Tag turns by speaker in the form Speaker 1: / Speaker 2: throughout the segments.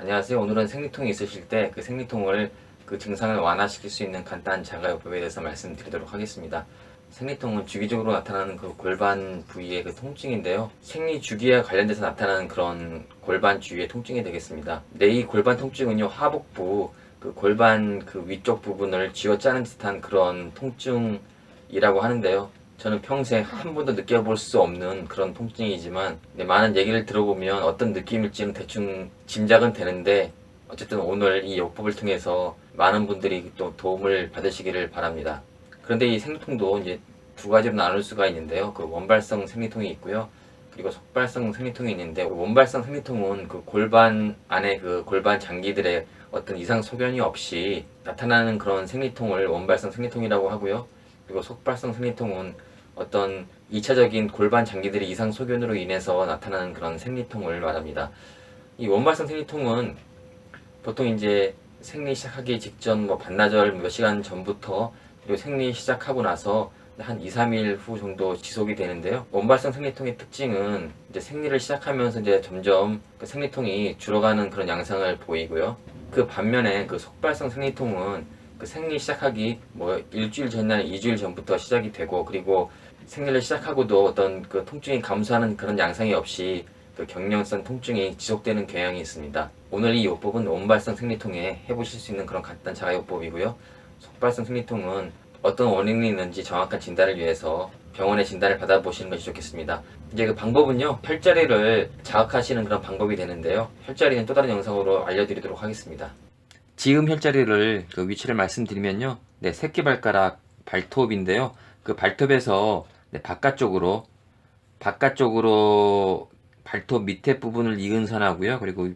Speaker 1: 안녕하세요. 오늘은 생리통이 있으실 때 그 생리통을 그 증상을 완화시킬 수 있는 간단한 자가요법에 대해서 말씀드리도록 하겠습니다. 생리통은 주기적으로 나타나는 그 골반 부위의 그 통증인데요. 생리 주기와 관련돼서 나타나는 그런 골반 주위의 통증이 되겠습니다. 네, 이 골반 통증은요, 하복부 그 골반 그 위쪽 부분을 쥐어짜는 듯한 그런 통증이라고 하는데요. 저는 평생 한 번도 느껴볼 수 없는 그런 통증이지만 네, 많은 얘기를 들어보면 어떤 느낌일지는 대충 짐작은 되는데 어쨌든 오늘 이 요법을 통해서 많은 분들이 또 도움을 받으시기를 바랍니다. 그런데 이 생리통도 이제 두 가지로 나눌 수가 있는데요. 그 원발성 생리통이 있고요. 그리고 속발성 생리통이 있는데 원발성 생리통은 그 골반 안에 그 골반 장기들의 어떤 이상 소견이 없이 나타나는 그런 생리통을 원발성 생리통이라고 하고요. 그리고 속발성 생리통은 어떤 2차적인 골반 장기들의 이상 소견으로 인해서 나타나는 그런 생리통을 말합니다. 이 원발성 생리통은 보통 이제 생리 시작하기 직전 뭐 반나절 몇 시간 전부터 그리고 생리 시작하고 나서 한 2, 3일 후 정도 지속이 되는데요. 원발성 생리통의 특징은 이제 생리를 시작하면서 이제 점점 그 생리통이 줄어가는 그런 양상을 보이고요. 그 반면에 그 속발성 생리통은 그 생리 시작하기 뭐 일주일 전이나 이주일 전부터 시작이 되고 그리고 생리를 시작하고도 어떤 그 통증이 감소하는 그런 양상이 없이 그 경련성 통증이 지속되는 경향이 있습니다. 오늘 이 요법은 원발성 생리통에 해보실 수 있는 그런 간단 자가요법이고요. 속발성 생리통은 어떤 원인이 있는지 정확한 진단을 위해서 병원의 진단을 받아보시는 것이 좋겠습니다. 이제 그 방법은요, 혈자리를 자극하시는 그런 방법이 되는데요. 혈자리는 또 다른 영상으로 알려드리도록 하겠습니다. 지금 혈자리를 그 위치를 말씀드리면요, 네, 새끼발가락 발톱인데요. 그 발톱에서 네, 바깥쪽으로 바깥쪽으로 발톱 밑에 부분을 이은 선하고요. 그리고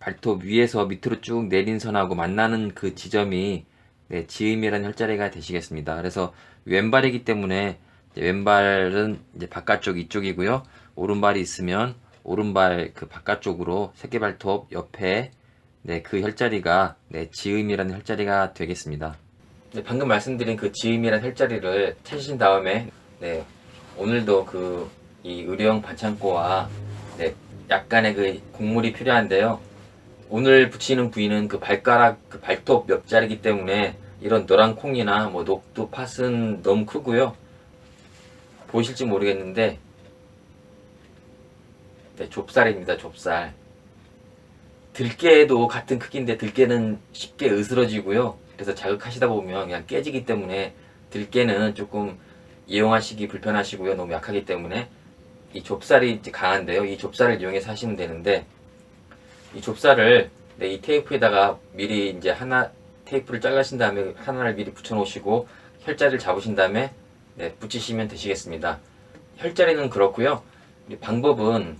Speaker 1: 발톱 위에서 밑으로 쭉 내린 선하고 만나는 그 지점이 네, 지음이라는 혈자리가 되시겠습니다. 그래서 왼발이기 때문에 왼발은 이제 바깥쪽 이쪽이고요. 오른발이 있으면 오른발 그 바깥쪽으로 새끼발톱 옆에 네, 그 혈자리가 네, 지음이라는 혈자리가 되겠습니다. 네, 방금 말씀드린 그 지음이라는 혈자리를 찾으신 다음에 네, 오늘도 그 이 의료용 반창고와 네, 약간의 그 곡물이 필요한데요. 오늘 붙이는 부위는 그 발가락 그 발톱 옆자리이기 때문에 이런 노란 콩이나 뭐 녹두 팥은 너무 크고요. 보이실지 모르겠는데 네, 좁쌀입니다. 좁쌀. 들깨도 같은 크기인데 들깨는 쉽게 으스러지고요. 그래서 자극하시다 보면 그냥 깨지기 때문에 들깨는 조금 이용하시기 불편하시고요. 너무 약하기 때문에 이 좁쌀이 강한데요. 이 좁쌀을 이용해서 하시면 되는데 이 좁쌀을 네, 이 테이프에다가 미리 이제 하나 테이프를 잘라신 다음에 하나를 미리 붙여 놓으시고 혈자리를 잡으신 다음에 네, 붙이시면 되시겠습니다. 혈자리는 그렇고요. 이 방법은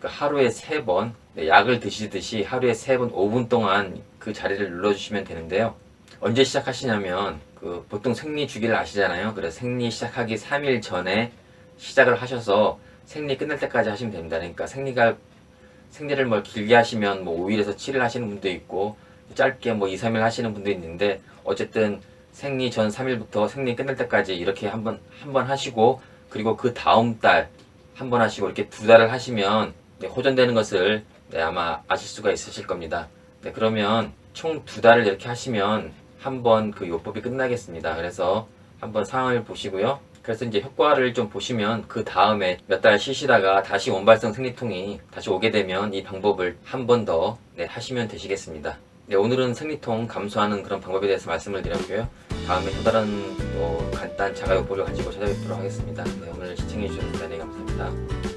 Speaker 1: 그 하루에 세번 네, 약을 드시듯이 하루에 세 번 5분 동안 그 자리를 눌러주시면 되는데요. 언제 시작하시냐면 그 보통 생리 주기를 아시잖아요. 그래서 생리 시작하기 3일 전에 시작을 하셔서 생리 끝날 때까지 하시면 됩니다. 그러니까 생리가 생리를 뭐 길게 하시면 뭐 5일에서 7일 하시는 분도 있고 짧게 뭐 2, 3일 하시는 분도 있는데 어쨌든 생리 전 3일부터 생리 끝날 때까지 이렇게 한번 한 번 하시고 그리고 그 다음 달 한 번 하시고 이렇게 두 달을 하시면 네, 호전되는 것을 네, 아마 아실 수가 있으실 겁니다. 네, 그러면 총 두 달을 이렇게 하시면 한번 그 요법이 끝나겠습니다. 그래서 한번 상황을 보시고요. 그래서 이제 효과를 좀 보시면 그 다음에 몇 달 쉬시다가 다시 원발성 생리통이 다시 오게 되면 이 방법을 한 번더 네, 하시면 되시겠습니다. 네, 오늘은 생리통 감소하는 그런 방법에 대해서 말씀을 드렸고요. 다음에 또 다른 또 간단 자가요법을 가지고 찾아뵙도록 하겠습니다. 네, 오늘 시청해주셔서 대단히 감사합니다.